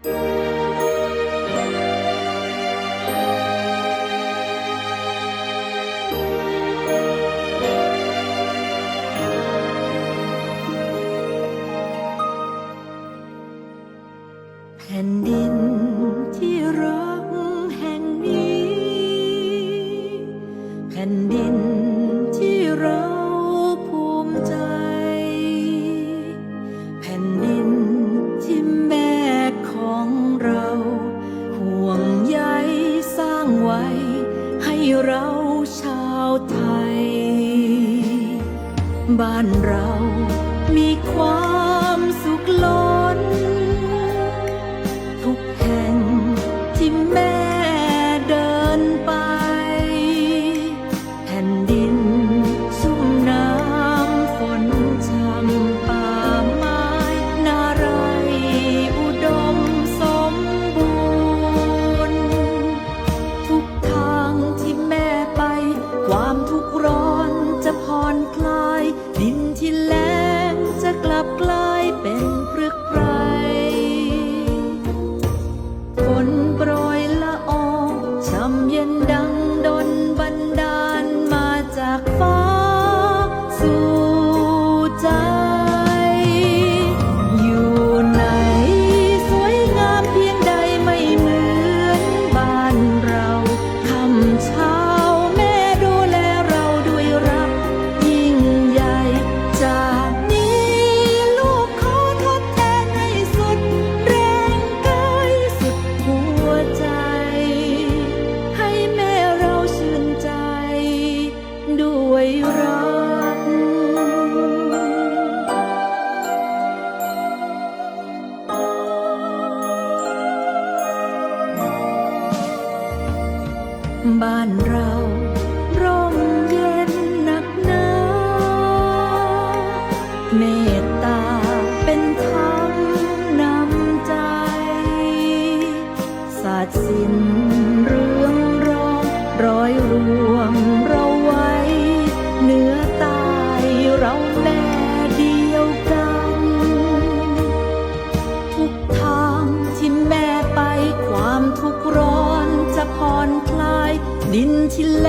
แผ่นดินที่รักแห่งนี้ แผ่นดิน เราชาวไทย บ้านเรามีความ Nhân บ้านเรา ดินที่แล